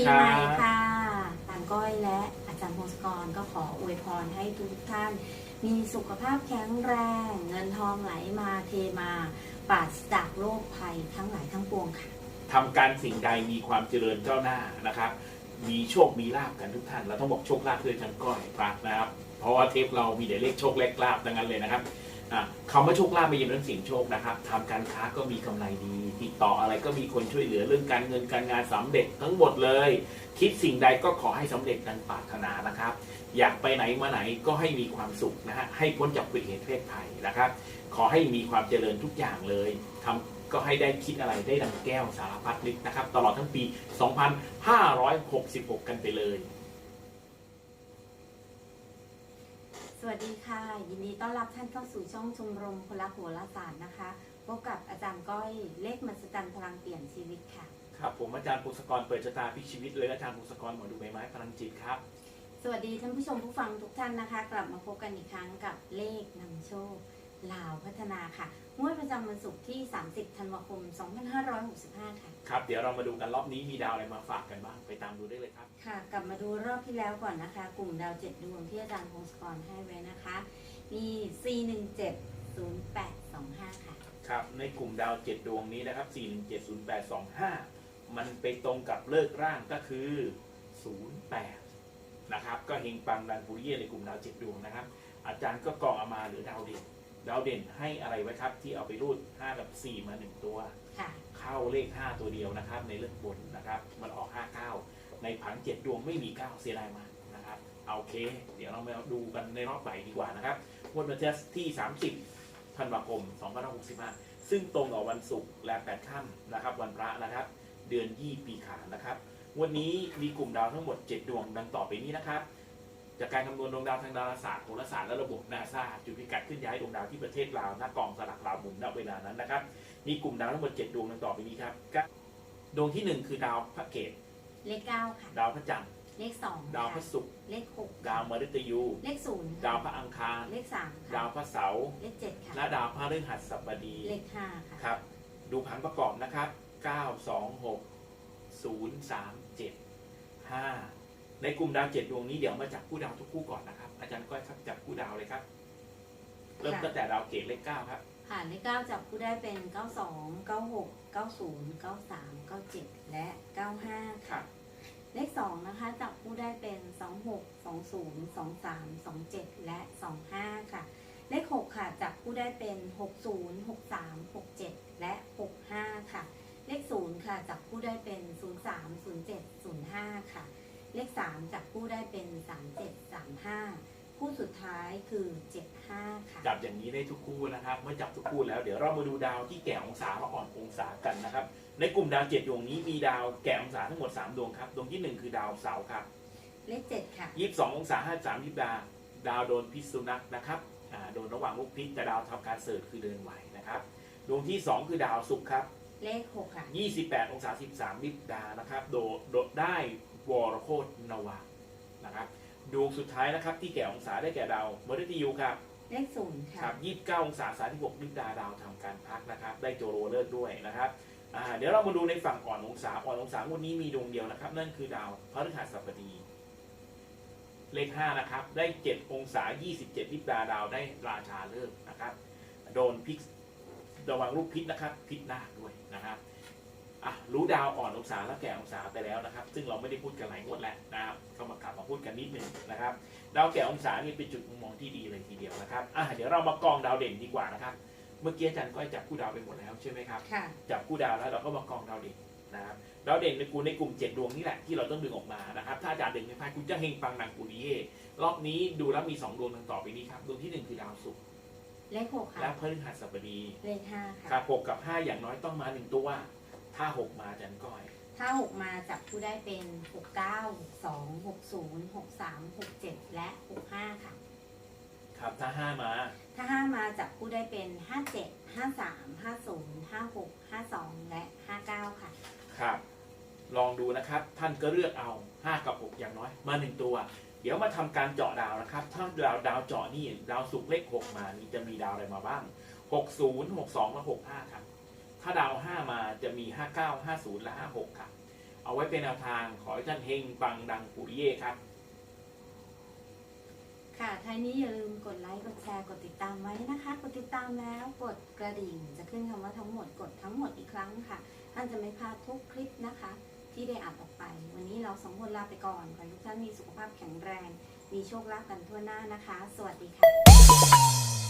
ปีครัใหม่บค่ะตามก้อยและอาจารย์พงศกรก็ขออวยพรให้ทุกท่าน มีสุขภาพแข็งแรง เงินทองไหลมาเทมาปราศจากโรคภัยทั้งหลายทั้งปวงค่ะทำการสิ่งใดมีความเจริญก้าวหน้านะครับ มีโชคมีลาบกันทุกท่าน เราต้องบอกโชคลาภเพื่อจันก้อยพระนะครับ เพราะว่าเทปเรามีแต่เลขโชคเลขลาบดังนั้นเลยนะครับอะคำว่าโชคลาภไม่ใช่เรื่องเสิ่งโชคนะครับทำการค้าก็มีกำไรดี ติดต่ออะไรก็มีคนช่วยเหลือเรื่องการเงินการงานสำเร็จทั้งหมดเลย คิดสิ่งใดก็ขอให้สำเร็จดังปรารถนานะครับ อยากไปไหนมาไหนก็ให้มีความสุขนะฮะให้พ้นจากอุบัติเหตุเพศภัยนะครับ ขอให้มีความเจริญทุกอย่างเลยทำก็ให้ได้คิดอะไรได้ดังแก้วสารพัดนึกนะครับ ตลอดทั้งปี 2566 กันไปเลยสวัสดีค่ะ ยินดีต้อนรับท่านเข้าสู่ช่องชมรมคนรักหัวละศาสตร์นะคะ พบกับอาจารย์ก้อยเลขมหัศจรรย์พลังเปลี่ยนชีวิตค่ะ ครับผมอาจารย์ภูสกรเปิดชะตาพลิกชีวิตเลยอาจารย์ภูสกรหมอดูใบไม้พลังจิตครับ สวัสดีท่านผู้ชมผู้ฟังทุกท่านนะคะ กลับมาพบกันอีกครั้งกับเลขนำโชคลาวพัฒนาค่ะงวดประจำวันศุกร์ที่ 30 ธันวาคม 2565 ค่ะ ครับ เดี๋ยวเรามาดูกันรอบนี้มีดาวอะไรมาฝากกันบ้าง ไปตามดูได้เลยครับ ค่ะ กลับมาดูรอบที่แล้วก่อนนะคะ กลุ่มดาวเจ็ดดวงที่อาจารย์พงศกรให้ไว้นะคะ มี 4170825 ค่ะ ครับในกลุ่มดาวเจ็ดดวงนี้นะครับ4170825 มันไปตรงกับเลิกร่างก็คือ 08 นะครับ ก็เฮงปังดังปุริเย่ในกลุ่มดาวเจ็ดดวงนะครับ อาจารย์ก็กรองเอามาเหรือดาวเด่น ดาวเด่นให้อะไรไว้ครับ ที่เอาไปรูด 5 กับ 4 มา 1 ตัวค่ะเข้าเลข 5 ตัวเดียวนะครับ ในเรื่องบนนะครับ มันออก 59 ในผัง7ดวงไม่มี 9 เสียดายมากนะครับ เอาโอเค เดี๋ยวเรามาดูกันในรอบใหม่ดีกว่านะครับวันวันที่ 30 ธันวาคม 2565 ซึ่งตรงกับวันศุกร์และ8ค่ำนะครับ วันพระนะครับ เดือนยี่ปีขานนะครับ วันนี้มีกลุ่มดาวทั้งหมด 7 ดวงดังต่อไปนี้นะครับ จากการคำนวณดวงดาวทางดาราศาสตร์โหราศาสตร์และระบบนาซาจุดพิกัดขึ้นย้ายดวงดาวที่ประเทศลาวหน้ากองสลักลาวหมุนณเวลานั้นนะครับ มีกลุ่มดาวทั้งหมด 7 ดวงดังต่อไปนี้ครับก็ดวงที่ 1 คือดาวพระเกตเลขเก้าค่ะ ดาวพระจันทร์ เลขสองดาวพระศุกร์เลขหกดาวมฤตยู เลขศูนย์ดาวพระอังคาร เลขสามดาวพระเสาร์เลขเจ็ดค่ะและดาวพระฤหัสบดีเลขห้าค่ะครับ ดูผังประกอบนะครับ 9 2 6 0 3 7 5 ในกลุ่มดาวเจ็ดดวงนี้เดี๋ยวมาจับคู่ดาวทุกคู่ก่อนนะครับ อาจารย์ก้อยครับจับคู่ดาวเลยครับ เริ่มค่ะตั้งแต่ดาวเกตเลขเก้าครับค่ะเลขเก้าจับผู้ได้เป็นเก้าสองเก้าหกเก้าศูนย์เก้าสามเก้าเจ็ดและเก้าห้าครัค่ะบ เลข 2 นะคะ จับคู่ได้เป็น 26 20 23 27 และ 25 ค่ะ เลข 6 ค่ะ จับคู่ได้เป็น 60 63 67 และ 65 ค่ะ เลข 0 ค่ะ จับคู่ได้เป็น 03 07 05 ค่ะ เลข 3 จับคู่ได้เป็น 37 35 คู่สุดท้ายคือเจ็ดห้าค่ะ จับอย่างนี้ได้ทุกคู่นะครับ เมื่อจับทุกคู่แล้วเดี๋ยวเรามาดูดาวที่แก่องศาและอ่อนองศากันนะครับ ในกลุ่มดาวเจ็ดดวงนี้มีดาวแก่องศาทั้งหมด 3 ดวงครับ ดวงที่ 1 คือดาวเสาร์ครับเลขเจ็ดค่ะ22องศา53ยิบดาดาวโดนพิษสุนัขนะครับอ่าโดนระหว่างลูกพิษแต่ดาวทำการเสิร์ชคือเดินไหวนะครับ ดวงที่ 2 คือดาวศุกร์ครับ เลขหกค่ะ 28 องศา 13ลิบดานะครับ โดดโดดได้วรโคตนวานะครับ ดวงสุดท้ายนะครับที่แก่องศาได้แก่ดาวมฤตยูครับเลขศูนย์คค่ะ รับ29องศา36ลิบดาดาวทำการพักนะครับ ได้โจโรเลิศด้วยนะครับอ่าเดี๋ยวเรามาดูในฝั่งอ่อนองศาอ่อนองศางวันนี้มีดวงเดียวนะครับ นั่นคือดาวพฤหัสบดีเลข5นะครับ ได้7องศา27ลิบดาดาวได้ราชาเลิกษ์นะครับ โดนพิษระวังลูกพิษนะครับ พิษนาคด้วยนะครับ อะรู้ดาวอ่อนองศาและแก่องศาไปแล้วนะครับ ซึ่งเราไม่ได้พูดกันหลายงวดแล้วนะครับก็มากลับมาพูดกันนิดหนึ่งนะครับ ดาวแก่องศานี่เป็นจุดมุมมองที่ดีเลยทีเดียวนะครับอะเดี๋ยวเรามากองดาวเด่นดีกว่านะครับ เมื่อกี้อาจารย์ก้อยจับคู่ดาวไปหมดแล้วใช่ไหมครับค่ะ จับคู่ดาวแล้วเราก็มากองดาวเด่นนะครับดาวเด่นในกูในกลุ่มเจ็ดดวงนี่แหละที่เราต้องดึงออกมานะครับ ถ้าอาจารย์เด่นไม่พลาดคุณจะเฮงปังหนังปุริเย่รอบนี้ดูแล้วมีสองดวงดังต่อไปนี้ครับดวงที่หนึ่งคือดาวศุกร์เลขหกค่ะและพฤหัสบดีเลขห้าค่ะครับหกกับห้าอย่างน้อยต้องมาหนึ่งตัว ถ้าหกมาอาจารย์ก้อย ถ้าหกมาจับผู้ได้เป็นหกเก้าหกสองหกศูนย์หกสามหกเจ็ดและหกห้าค่ะ ครับถ้าห้ามา ถ้าห้ามาจับผู้ได้เป็นห้าเจ็ดห้าสามห้าศูนย์ห้าหกห้าสองและห้าเก้าค่ะ ครับ ลองดูนะครับ ท่านก็เลือกเอา 5 กับ 6 อย่างน้อย มา 1 ตัว เดี๋ยวมาทำการเจาะดาวนะครับ ถ้าดาวดาวเจาะนี่ดาวสุกร์เลข 6 มานี่จะมีดาวอะไรมาบ้าง 60 62และ65 ครับ ถ้าดาว5มาจะมี59 50และ56ครับเอาเอาไว้เป็นแนวทางขอให้ท่านเฮงปังดังปุริเย่ครับ ค่ะท้ายนี้อย่าลืมกดไลค์กดแชร์กดติดตามไว้นะคะ กดติดตามแล้วกดกระดิ่ง จะขึ้นคำว่าทั้งหมดกดทั้งหมดอีกครั้งค่ะ ท่านจะไม่พลาดทุกคลิปนะคะ ที่ได้อัดออกไป วันนี้เราสองคนลาไปก่อนขอให้ทุกท่านมีสุขภาพแข็งแรง มีโชคลาภกันทั่วหน้านะคะ สวัสดีค่ะ